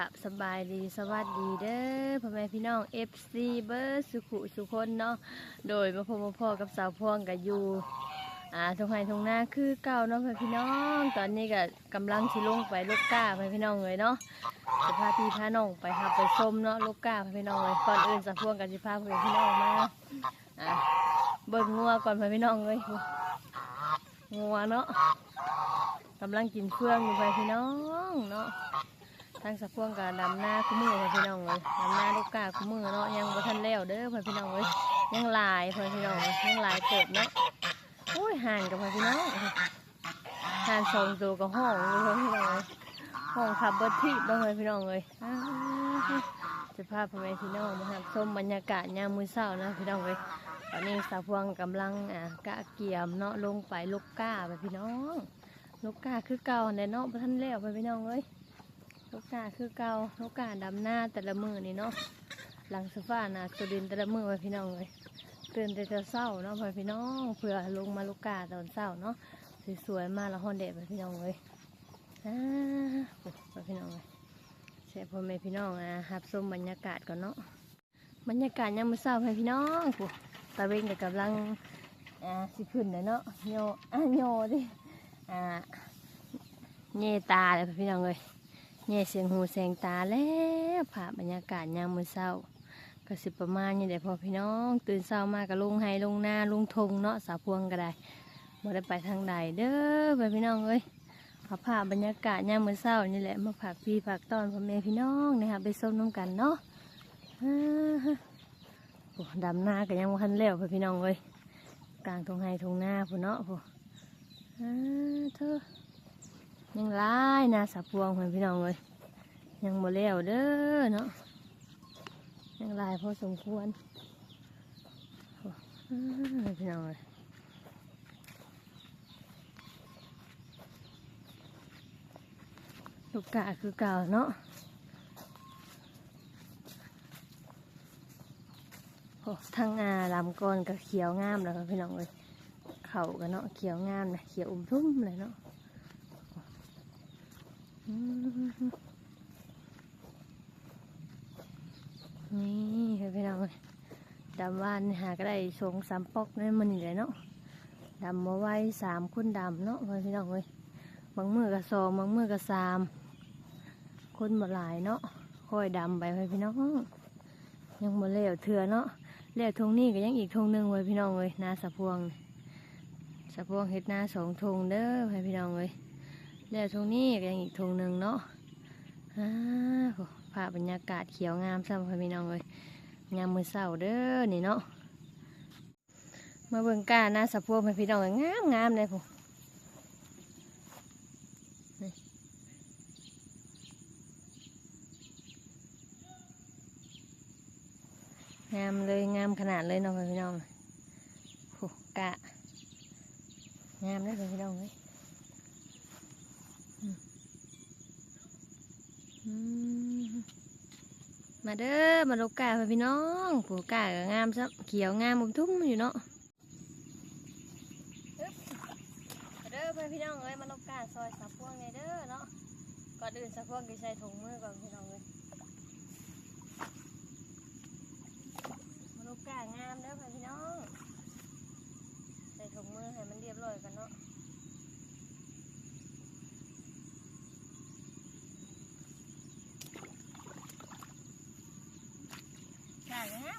ายดีสวัสดีเด้อพ่อแม่พี่น้อง FC เบอร์สุขุสุคนเนาะโดยมาพบมาพ่อกับสาวพวงกับยูอ่าทงไห้ทงหน้าคือเก่าเนาะพ่อพี่น้อง ตอนนี้ก็กำลังชิลงไปลูกก้าพ่อพี่น้องเลยเนาะจะพาพี่พาน้องไปหาไปชมเนาะลูกก้าพ่อพี่น้องเลยก่อนอื่นสาวพวงกับจะพาพ่อพี่น้องมาอ่าเบิ่งงัวก่อนพ่อพี่น้องเลยงัวเนาะกำลังกินเครื่องอยู่พ่อพี่น้องเนาะ ทางสะพวงกับดำหน้าคุ้มือพ่อพี่น้องเลยดำหน้าลูกกาคุ้มือเนาะยังบ่ทันแล้วเด้อพ่อพี่น้องเลยยังลายพ่อพี่น้องยังลายเติบเนาะโอ้ยห่านกับพ่อพี่น้องห่านสองตัวกับห้องเลยพ่อพี่น้องเลยห้องขับเบิดที่บ้างพ่อพี่น้องเลยจะพาพ่อแม่พี่น้องมาหับชมบรรยากาศยามมื้อเช้านะพี่น้องเลยตอนนี้สะพวงกำลังอ่ากะเกียมเนาะลงไปลูกกาไปพี่น้องลูกกาคือเก่าแน่เนาะบ่ทันแล้วพ่อพี่น้องเลย ลูกกาคือเกาลูกกาดำหน้าแต่ละมือนี่เนาะหลังสฟ้านะสุดินแต่ละมือไว้พี่น้องเลยเตื่นแต่จะเศร้าเนาะไว้พี่น้องเผื่อลงมาลูกกาตอนเศร้าเนาะสวยๆมาล้วฮอนเด็ดไว้พี่น้องเลยอ่าไว้พี่น้องเลยเสียพ่อแม่พี่น้องอะหับชมบรรยากาศก่อนเนาะบรรยากาศยามมื้อเช้าไว้พี่น้องโอ้ตาเวงก็กำลังอ่าสิขึ้นเลยเนาะโยอะโยดิอ่าเย่ตาเลยพี่น้องเลย แย่เสียงหูเสียงตาแล้วผ่าบรรยากาศยามมื้อเช้าก็สิประมาณนี้แหละพอพี่น้อง ตื่นเช้ามาก็ลงไห้ลงหน้าลงทงเนาะสาพวงก็ได้บ่ได้ไปทางใดเด้อไปพี่น้องเอ้ยเอาภาพบรรยากาศยามมื้อเช้านี่แหละมาผักพี่ผักตอนพ่อแม่พี่น้องนะคะไปส้มน้ำกันเนาะโอ้ดำหน้าก็ยังบ่ทันแล้วไปพี่น้องเอ้ยกลางทงไห้ทงหน้าพุ่นเนาะพ่อ่าเธอยังร้ายนะสะพวงเพื่อนพี่น้องเลย ยังบ่แล้วเด้อเนาะยังลายพอสมควรพี่น้องเลยลูกกะคือเก่าเนาะทั้งอาลำก้อนก็เขียวงามแล้วพี่น้องเลยเข่ากันเนาะเขียวงามนะเขียวอุ้มทุ่มเลยเนาะ อืม นี่เฮ้ยพี่น้องเอ้ยดำวานหาก็ได้สองสามปอกนั่นมันนี่เลยเนาะดำมาไว้สามคนดำเนาะเฮ้ยพี่น้องเอ้ยบางมือก็สองบางมือก็สามคนมาหลายเนาะค่อยดำไปเฮ้ยพี่น้อง ยังมาเลี้ยวเถื่อเนาะเลี้ยวทงนี่ก็ยังอีกทงหนึ่งเว้ยพี่น้องเอ้ยนาสะพวงสะพวงเฮ็ดนาสองทงเด้อเฮ้ยพี่น้องเอ้ยแล้วตรงนี้ก็ยังอีกทงหนึ่งเนาะอ้าวาพบรรยากาศเขียวงามซ้ำพ่อพี่น้องเลยงามมือเสาเด้อนี่เนาะมาเบิ่งก้าหน้าสะพวงพ่อพี่น้องเอ้ยงามงามเลยผมงามเลยงามขนาดเลยนาะพ่อพี่น้องโอ้กะงามเลยพ่อพี่น้องเลยอืม มาเด้อมาลกกาพี่น้องผูกาก็งามซับเขียวงามบุมทุ่มอยู่เนาะมาเด้อพี่น้องเอ้ยมาลกกาซอยสะพวงไงเด้อเนาะก่อนอื่นสะพวงก็ใส่ถุงมือก่อนพี่น้องเลยมาลกกางามเด้อไปพี่น้องใส่ถุงมือให้มันเรียบร้อยกันเนาะ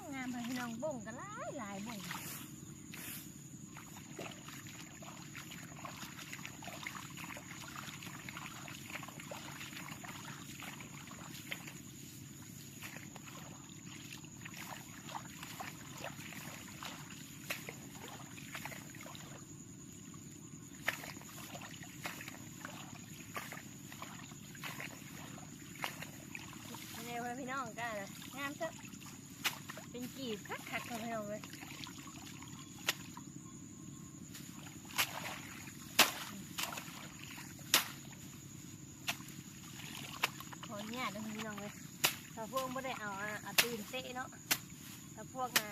กามพี่น้องบ่งกันหลายหลายบ่งนี่เลยพี่น้องกันนะงามซะ เป็นกีบคักคักๆพี่น้องเลย ขออนุญานะพี่น้องเลยถ้าพวกไม่ได้เอาอะเอาตีนเตะเนาะถ้าพวกมา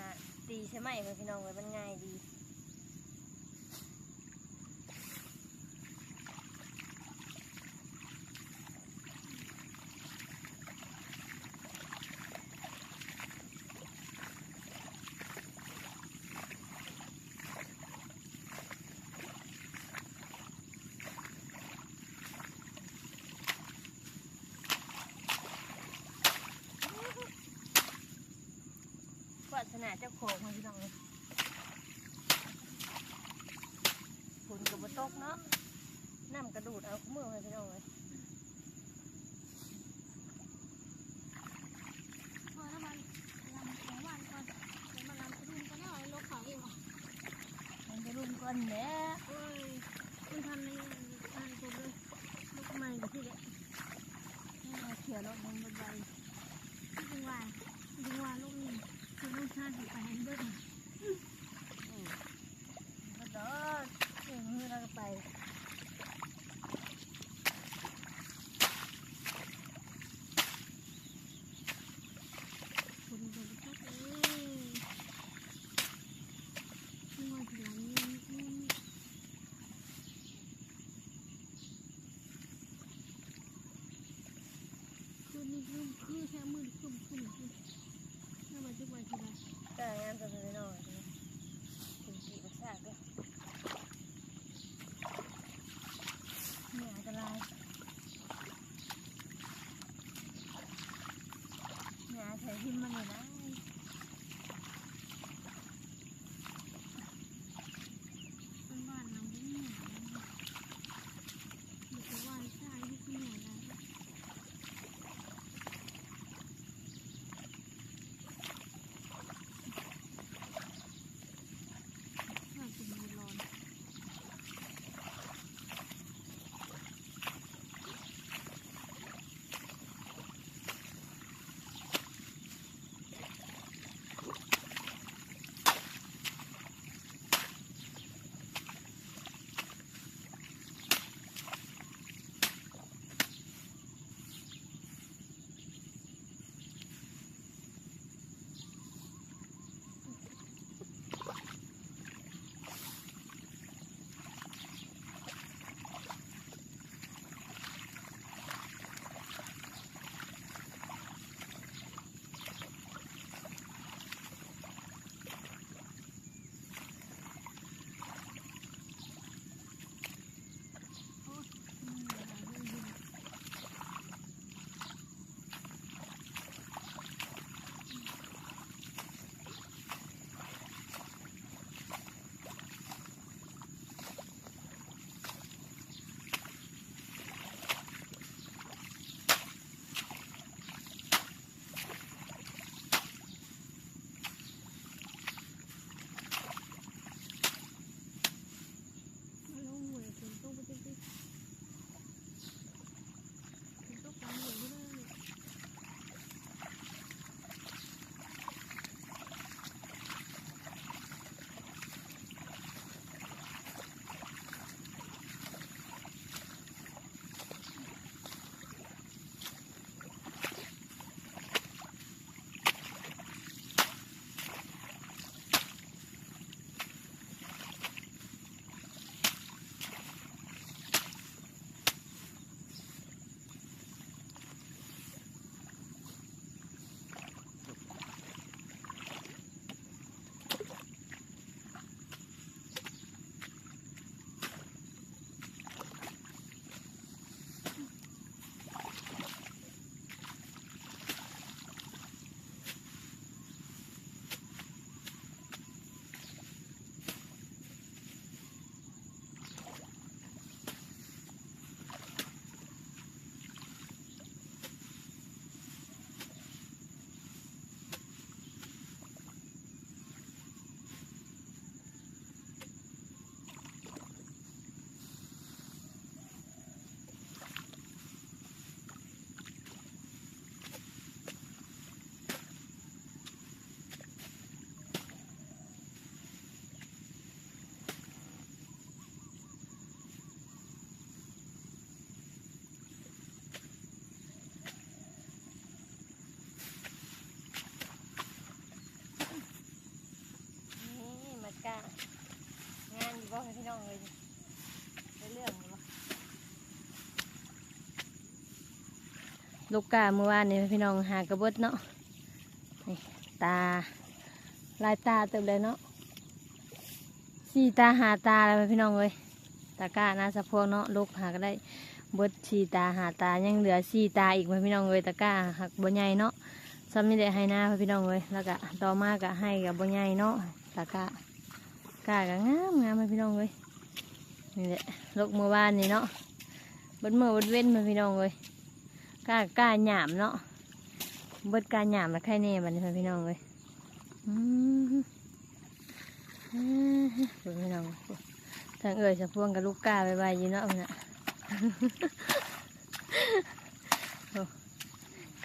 ตีใช่ไหมพี่น้องเลยมันง่ายดี วัฒนาเจ้าของมาพี่น้องเลยฝนกับบตกเนาะน้ำกระดูดเอาเมื่อมาพี่น้องเลย ลูกกาเมื่อวานนี่พี่น้องหากระเบิดเนาะตาลายตาเต็มเลยเนาะสี่ตาหาตาเลยพี่น้องเลยตากร้าหนาสะโพกเนาะลูกหาก็ได้เบิดสี่ตาหาตายังเหลือสี่ตาอีกไหมพี่น้องเลยตะก้าหักบนใหญ่เนาะซ้ำนี่แหละให้หน้าพี่น้องเลยแล้วก็ต่อมาก็ให้กับบ่ใหญ่เนาะตะกะกะก็งามงามพี่น้องเลยนี่แหละลูกเมื่อวานนี่เนาะเบดเมื่อเบดเว้นพี่น้องเลย กะกะหยามเนาะเบิดกะหยามแล้วใครแน่บันี้พี่น้องเลยอืมอ่าพ่อพี่น้องทางเอ่ยสะพวงกับลูกกาไปไว้อยู่เนาะพุ่นน่ะ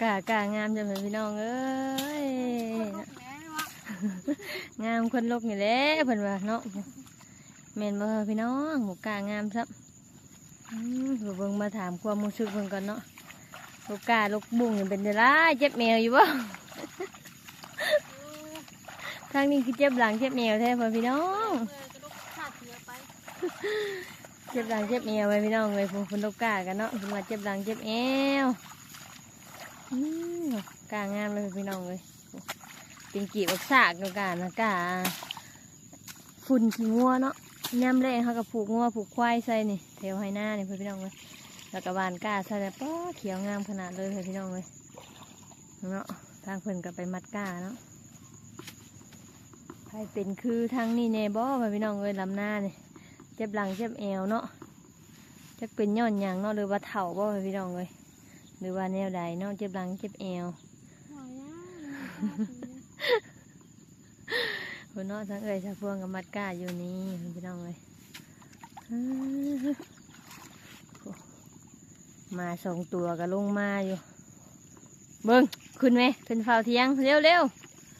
กากางามจังเลยพี่น้องเอ้ยแม่วะงามคนลกนี่แหละเพิ่นว่าเนาะแม่นบ่พี่น้องหมูกางามซับอืมเดี๋ยวเบิ่งมาถามความรู้สึกเพิ่นก่อนเนาะ ลูกกาลูกบุ้งนี่เป็นจังไดเจ็บแมวอยู่บ่ทางนี้คือเจ็บหลังเจ็บแมวแท้พ่อพี่น้องเออกระดูกขาดเสือไปเจ็บหลังเจ็บแมวไว้พี่น้องเลยพวกคนลูกกากันเนาะเพิ่นว่าเจ็บหลังเจ็บแอวอืมกางามเลยพี่น้องเลยเป็นกีบอักษากเดียวกันนะกาฝุ่นขี้งัวเนาะย่ำแรงเขาก็ผูกงัวผูกควายใส่นี่แถวไฮหน้านี่เพื่อนพี่น้องเลย แล้วก็บานกาใส่แล้วป้อเขียวงามขนาดเลยเพื่อนพี่น้องเลยเนาะทางเพิ่นก็ไปมัดกาเนาะใครเป็นคือทางนี่แน่บ่เพื่อนพี่น้องเลยลำหน้านี่เจ็บหลังเจ็บเอวเนาะจะเป็นย้อนหยังเนาะหรือว่าเถ่าบ่เพื่อนพี่น้องเลยหรือว่าแนวใดเนาะเจ็บหลังเจ็บเอวหอยนะคุณเนาะทั้งเอ่ยชาพวงกับมัดก้าอยู่นี่พี่น้องเลยอื้อโอ้ มาสองตัวก็ลงมาอยู่ เบิ้งขึ้นไหมขึ้นเฝ้าเทียงเร็วเร็ว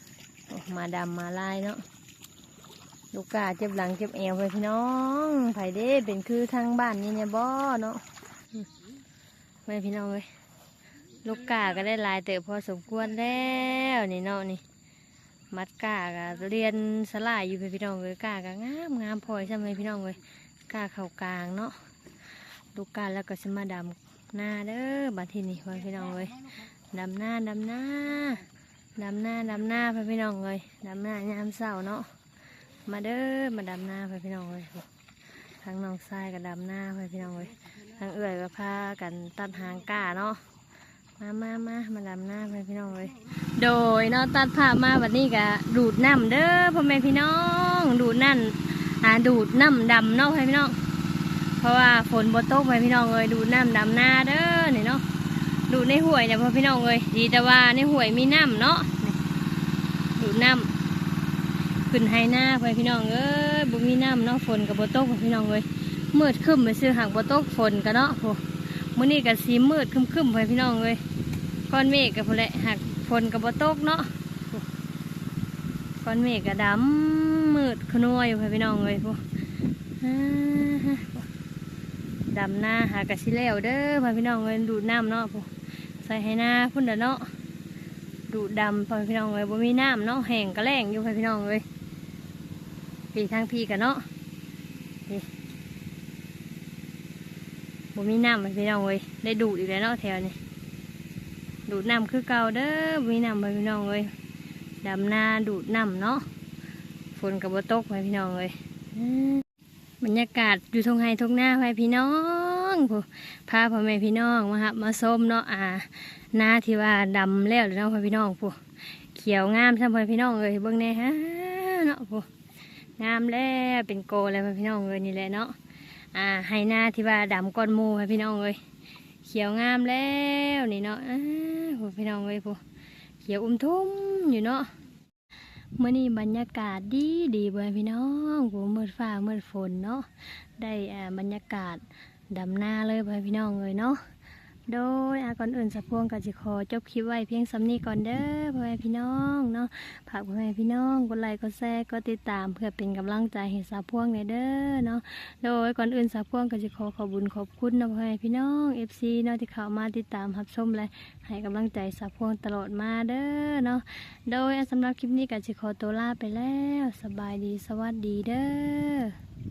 ๆมาดำมาลายเนาะลูกกาเจ็บหลังเจ็บเอวไปพี่น้องไผ่เด้เป็นคือทางบ้านนี่เนี่ยบ่เนาะอืมไปพี่น้องเลยลูกกาก็ได้ลายเติบพอสมควรแล้วนี่เนาะนี่มัดกากะเรียนสลายอยู่ไปพี่น้องเลยกากะงามงามพลอยใช่ไหมพี่น้องเลยกาเข่ากลางเนาะลูกกาแล้วก็สมาดำ หน้าเด้อบัดทีนี้พี่น้องเลยดำหน้าดำหน้าดำหน้าดำหน้าพี่น้องเลยดำหน้ายามเศร้าเนาะมาเด้อมาดำหน้าพี่น้องเลยทั้งน้องทรายกับดำหน้าพี่น้องเลยทั้งเอื่อยก็พากันตัดหางกาเนาะมามามามาดำหน้าพี่น้องเลยโดยเนาะตัดภาพมาวันนี้ก็ดูดน้ำเด้อพ่อแม่พี่น้อง ดูดนั่นอ่าดูดน้ำดำเนาะพ่อแม่พี่น้อง ราะว่าฝนบตกพ่อแม่พี่น้องเลยดูน้ำดำหน้าเด้อนี่เนาะดูในห้วยเนี่ยพ่อพี่น้องเลยดีแต่ว่าในห้วยมีน้ำเนาะดูน้ำขึ้นให้หน้าพ่อแม่พี่น้องเอ้ยบุมีน้ำเนาะฝนกับบตกพี่น้องเลยมืดครึ้มไปซื้อหางบตกฝนกันเนาะโหมื้อนี้ก็สีมืดครึ้มๆพ่อแม่พี่น้องเลยก้อนเมฆกับพลหักฝนกับบตกเนาะก้อนเมฆกระดำมืดขนวยอยู่ค่ะพี่น้องเลยพวกอ่าฮะ ดำหน้าหากระชิแล้วเด้อพ่อพี่น้องเลยดูดน้ำเนาะใส่ให้หน้าพุ่นเด้อเนาะดูดดำพ่อพี่น้องเลยบ่มีน้ำเนาะแห้งกระแรงอยู่ค่ะพี่น้องเลยปีทางพี่กันเนาะบ่มีน้ำพ่อพี่น้องเลยได้ดูดอีกแล้วเนาะแถวนี้ดูดน้ำคือเก่าเด้อมีน้ำไปพี่น้องเลยดำนาดูดน้ำเนาะฝนกับบตกไปพี่น้องเลย บรรยากาศอยู่ทงไฮทงหน้าไปพี่น้องผู้พาพ่อแม่พี่น้องมาครับมาส้มเนาะอ่าหน้าที่ว่าดำแล้วเลยเนาะพ่อพี่น้องผู้เขียวงามช่างพ่อพี่น้องเลยเบิ่งแน่ฮะเนาะผู้งามแล้วเป็นโกแล้วพ่อพี่น้องเลยนี่แหละเนาะอ่าให้หน้าที่ว่าดำก้อนมูพ่อพี่น้องเลยเขียวงามแล้วนี่เนาะอ้าโหพี่น้องเลยผู้เขียวอุ้มทุ่มอยู่เนาะ เมื่อนี้บรรยากาศดีดีเบ่พี่น้องผู้มืดฟ้ามืดฝนเนาะได้อ่าบรรยากาศดำหน้าเลยเบ่พี่น้องเลยเนาะ โดยอาก่อนอื่นสะพวงกับจิขอจบคลิปไว้เพียงสำนี้ก่อนเด้อพ่อแม่พี่น้องเนาะฝากพ่อแม่พี่น้องกดไลค์กดแชร์กดติดตามเพื่อเป็นกำลังใจให้สะพวงในเด้อเนาะโดยก่อนอื่นสาวพ่วงก็จะขอขอบุญขอบคุณนะพ่อแม่พี่น้องเอฟซีเนาะที่เข้ามาติดตามรับชมและให้กำลังใจสาวพ่วงตลอดมาเด้อเนาะโดยสำหรับคลิปนี้ก็จะขอตัวลาไปแล้ว สบายดีสวัสดีเด้อ